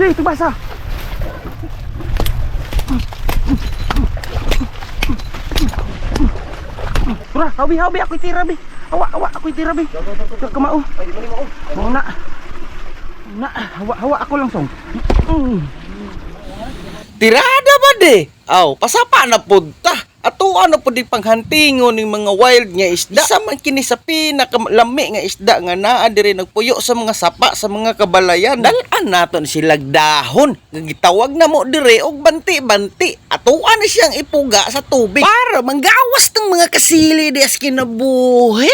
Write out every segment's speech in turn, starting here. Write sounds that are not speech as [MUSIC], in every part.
Si, itu basah. Turah, habi habi aku tira bi. Awak awak aku tira bi. Ke mau. Mau nak. Nak, awak awak aku langsung. Hmm. Tirada ba de? Aw, pasapa na punta. Ato ano po di panghantingon ng mga wild nga isda. Sa man kini sa pinakalami nga isda nga naa diri nagpuyo sa mga sapa sa mga kabalayan. Dalan naton sila dahon. Nga gitawag na mo dire og banti-banti. Atuan na siyang ipuga sa tubig para manggawas ng mga kasili di as kinabuhi.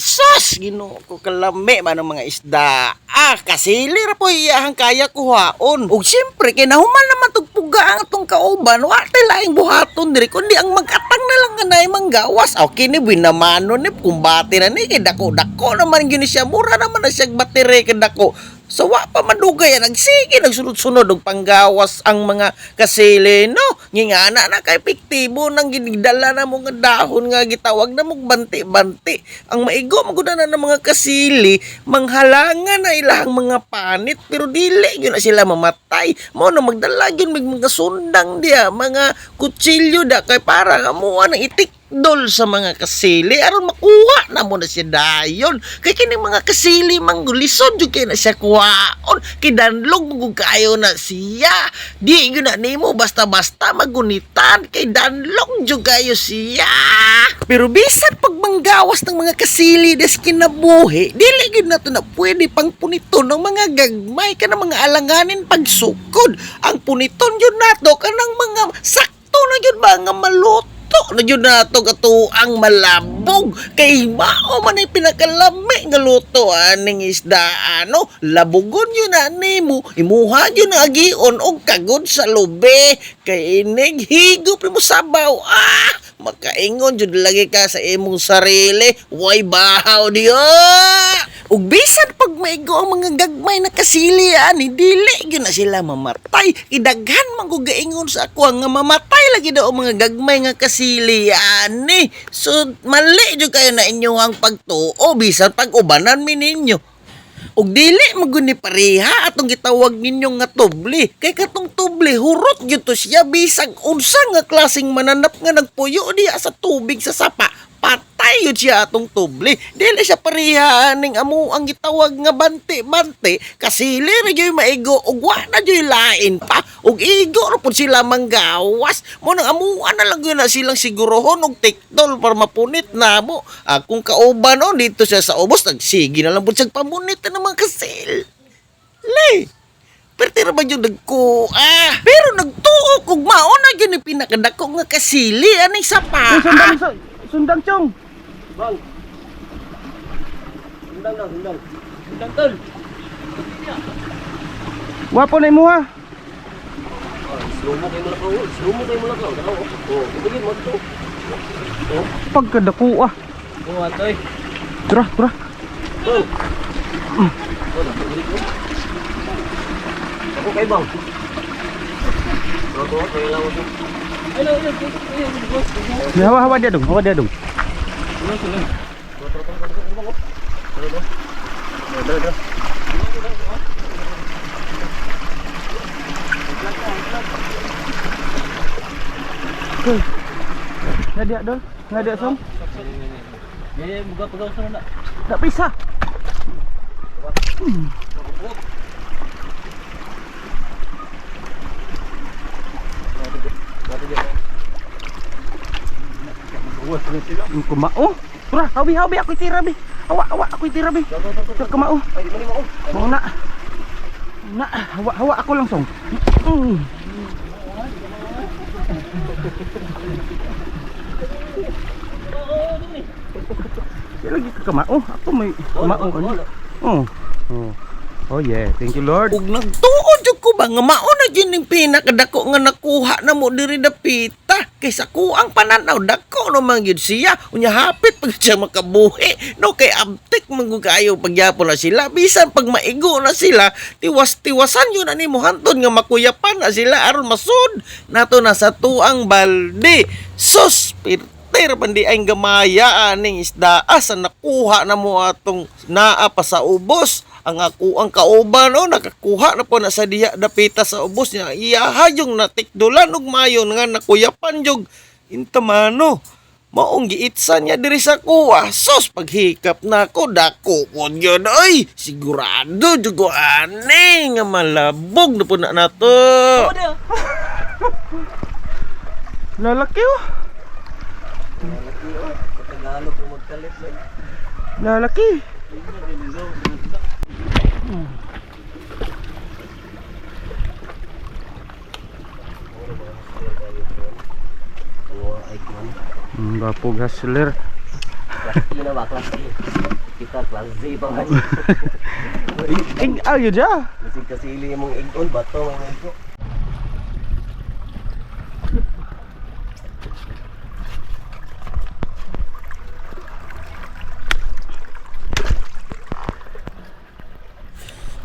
Sus, ginoo ko kalami man ang mga isda. Ah, kasili ra po iyahang kaya kuhaon. Ug siyempre kinahuman naman puga ang atong kauban. Wa laing buhaton diri kundi ang mag-atang na lang kanay manggawas. Aw kini binamano ni kumbati na ni kay dako-dako naman gyud siya mura naman na siya batire kay dako. So wa pa madugay nagsige nagsunod-sunod og panggawas ang mga kasili no. Ngingana na kay epektibo nang ginigdala na mo nga dahon nga gitawag na mong banti-banti. Ang maigo maguna na ng mga kasili manghalangan na ilahang mga panit pero dili gyud na sila mamatay. Mo na magdala gyud mga sundang dia, mga kutsilyo da kay para amo nang itik dol sa mga kasili. Aron makuha na mo na siya dayon. Kay kini mga kasili manggulison jud kay na siya kuhaon. Kay danlog mo kayo na siya. Di gyud na nimo basta-basta magunitan. Kay danlog jud kayo siya. Pero bisan pag manggawas ng mga kasili des kinabuhi dili gyud na to na pwede pang puniton ng mga gagmay. Kana mga alanganin pagsukod. Ang puniton yun nato kanang mga sakto na yun ba nga maluto to na yun na to kato ang malabog kay mao man ay pinakalami nga luto aning isda ano? Labugon yun na nimo imuha yun na agion og kagod sa lube. Kay inig higop mo sabaw ah makaingon jud lagi ka sa imong sarili. Way bahaw diyo? Ug bisan pag maigo ang mga gagmay na kasili dili gyud na sila mamatay. Idaghan man ko gaingon sa ako nga mamatay lagi daw ang mga gagmay nga kasili ani so mali jud kayo na inyong pagtuo bisan pag ubanan mi ninyo ug dili maguni pareha atong gitawag ninyo nga tubli. Kay katong tubli hurot gyud to siya. Bisag unsa nga klaseng mananap nga nagpuyo diya sa tubig sa sapa patay yun siya atong tubli. Dili siya pareha ning amo ang gitawag nga bante-bante kasili ra gyud maigo ug wa na gyud lain pa. Ug igo ra pud sila manggawas. Mo nang amuan na lang gyud na silang sigurohon og tikdol para mapunit na mo. Akong kauban oh dito siya sa ubos nagsigi na lang pud siya pamunit na mga kasil. Le pero tira ba yung nagko ah pero nagtuok ug mao na gyud ni pinakadako nga kasili aning Eh, sapa sundang su- sundang chong. Bang. Sundang daw, sundang. Sundang tol. Wapo na imo ha. Slow mo kayo mulakaw. Slow mo kayo mulakaw. Dalaw. Oh, ibigin mo ito. Oh, Pagkadako ah. oh, atoy. Tura, tura. Tol. Oh, mo. Ako kay bang. Ako, kaya lang ako. Hello, hello, hello. Hawa hawa dia dong, hawa dia dong. Okay. Ngadia dol, ngadia som. Eh, buka pegang sana nak. Tak bisa. Ang kumao. Tura, habi habi aku tira bi. Awak awak aku tira bi. Kumao. Nak. Nak, hawa hawa aku langsung. Hmm. Dia lagi ke kemau. Apa may kemau kan? Oh. Oh. Oh yeah, thank you Lord. Ug nagtuod ko ba nga mao na gyud ning pinakadako nga nakuha na mo diri dapita kaysa ko ang pananaw dako no man gyud siya. Unya hapit pag siya makabuhi. No kay abtik man gud kaayo pagyapon na sila. Bisan pag maigo na sila tiwas-tiwasan yun na nimo hanton nga makuyapan na sila aron masud. Nato na sa tuang balde. Sus perter pandi ay gamaya aning isda asa nakuha na mo atong naa pa sa ubos? Ang ako ang kauban o nakakuha na po na sa diha dapita sa ubos niya. Iyaha yung natikdulan og mayon nga nakuyapan jog intamano maong giitsan niya diri sa kuha sos paghikap na ko dako po yun ay sigurado jud ko ani nga malabog na po na nato. [LAUGHS] Lalaki oh. Tagalog kung magkalit. Lalaki. Hmm, bapog hustler. Class [LAUGHS] E na ba? Class E. Kita class Z pa man. Ing ayo ja. Kasi kasili mong igon, bato mga ito.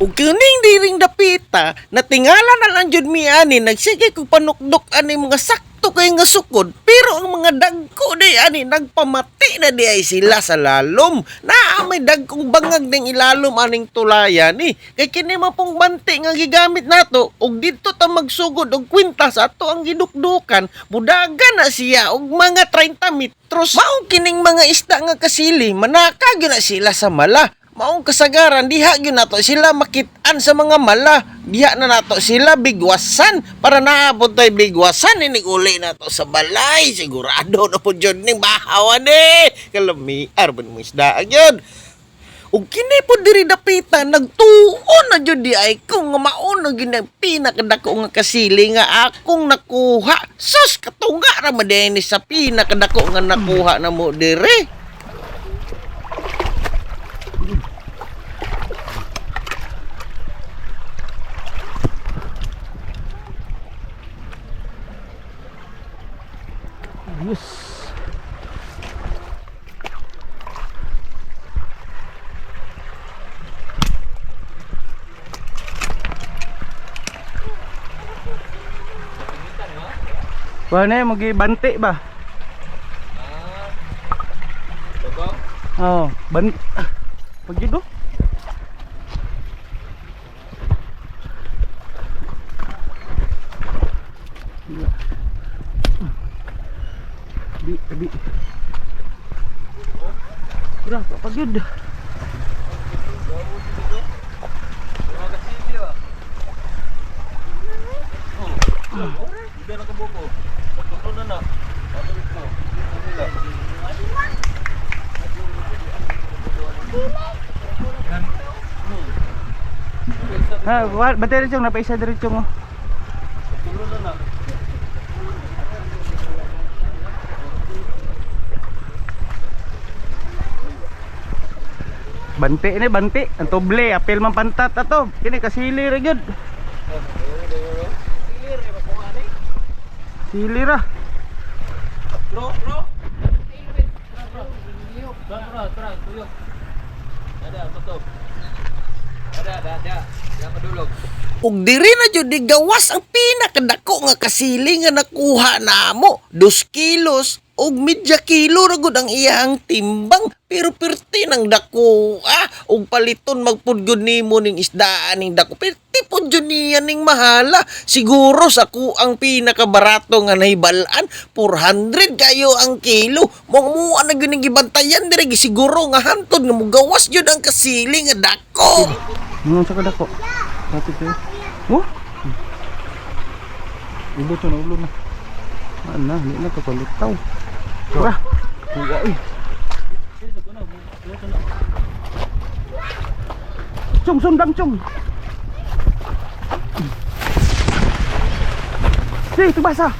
Ug kining diring dapita natingala na lang jud mi ani nagsige kog panukdok ani mga sakto kay nga sukod pero ang mga dagko di ani nagpamati na di ay sila sa lalom. Naa may dagkong bangag ning ilalom aning tulayan ni. Kay kini mapong banti nga gigamit nato ug didto ta magsugod og kwintas ato ang gidukdukan. Budaga na siya og mga 30 metros. Maong kining mga isda nga kasili manaka gyud na sila sa mala Maong kasagaran, diha gyud nato sila makitaan sa mga mala. Diha na nato sila bigwasan para naabot tay bigwasan ini uli nato sa balay. Sigurado na po jud ning bahawan ni. Kalamiar ban mo isda gyud. Ug kini po diri dapitan nagtuon na jud di ay kung nga mauna gyud ang pinakadako nga kasili nga akong nakuha. Sus katunga ra madeni sa pinakadako nga nakuha na mo diri. Ayos. Paano yung mag-banti ba? Oo, oh, ban... Pag yun oh. Abi, abi. Bra, pag yun. Ha, wa- bantay rin siyang napaisa din siyang oh. Banti ini banti, ang toble, apel man pantat ato. Kini kasili ra gyud. Sili ra. Bro, bro. Ug diri na jud di gawas ang pinakadako nga kasili nga nakuha namo. 2 kilos ug medya kilo ra gud ang iyang timbang pero perti ng dako ah ug paliton magpudgod nimo ning isdaan ning dako perti pud jud niya ning mahala siguro sa ku ang pinakabarato nga nahibalan 400 kayo ang kilo mo na gyud gibantayan dire siguro nga hantod nga mugawas jud ang kasili nga dako Ano sa kadako? Pati ko. Oh. Ulo to na ulo na. Ana, hindi na kapalutaw. Tara. Uwa eh. Chung sundang chung. Sige, ito basa.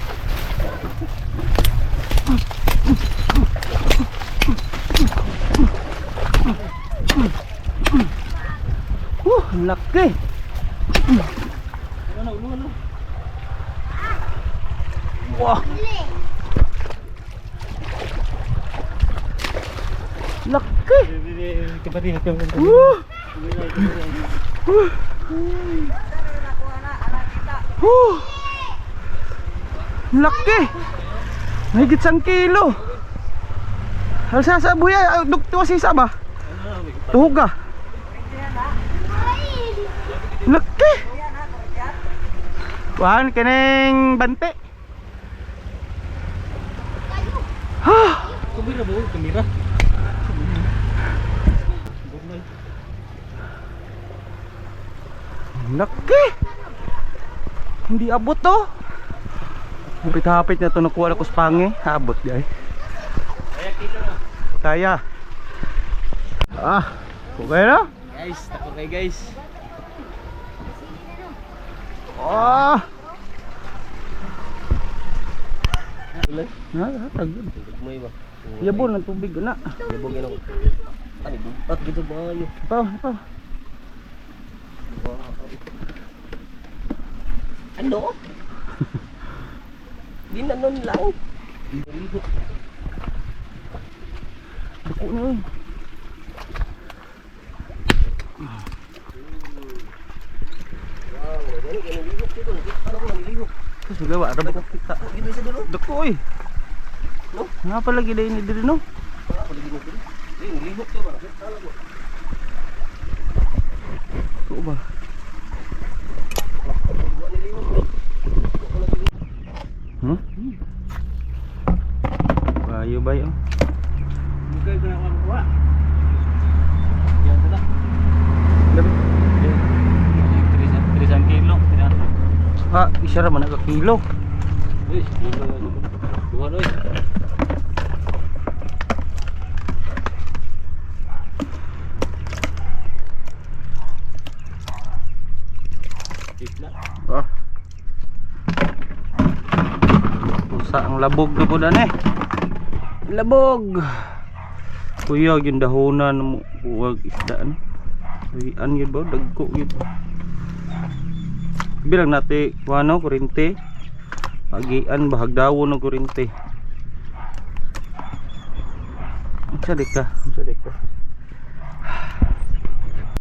Uh, ang laki. Wah. Laki. Uh. Uh. Laki. Mahigit sang kilo. Alsa sa buya, dukto si isa ba? Tuhog ka. Laki. Kuhan kaneng bante. Ha, Kamera mo, kamera. laki. Hindi abot to. Hapit-hapit na to nakuha na ko sa pangi. Abot di ay. Kaya. Ah, okay na? Guys, tako kay guys. Ah, Ulan. na, tagod. May ba? Yabon ng tubig na. Yabong yan ako. Ay, bupat gito ba kayo? Ipaw, ipaw. Ano? Di na nun lang. Duko na eh. Wow, gani gani ligo dito. Ano ko ligo? Tapos magawa, rabot ng kita. Dito sa dulo. Duko eh. No? Nga pala gila ini diri no. Ako ligo dito. Eh, ligo to ba? Sala ko. Ba? Ni ko. Ligo. Hmm? Bayo bayo. Bukay ko na ako kuha. Yan na. Labi. Tirisan kilo. Tirisan. Ha, isa ra man ka kilo. Uy, kilo. Dua doy. Tikla. Ah. Usa ang labog na po dan eh. Labog. Kuya yung dahonan mo buwag isda no. Ayan yun ba? Dagko yun. Bilang nati wano kurente. Pagian bahagdawo ng kurente. Ang sadik ka. Ang sadik ka.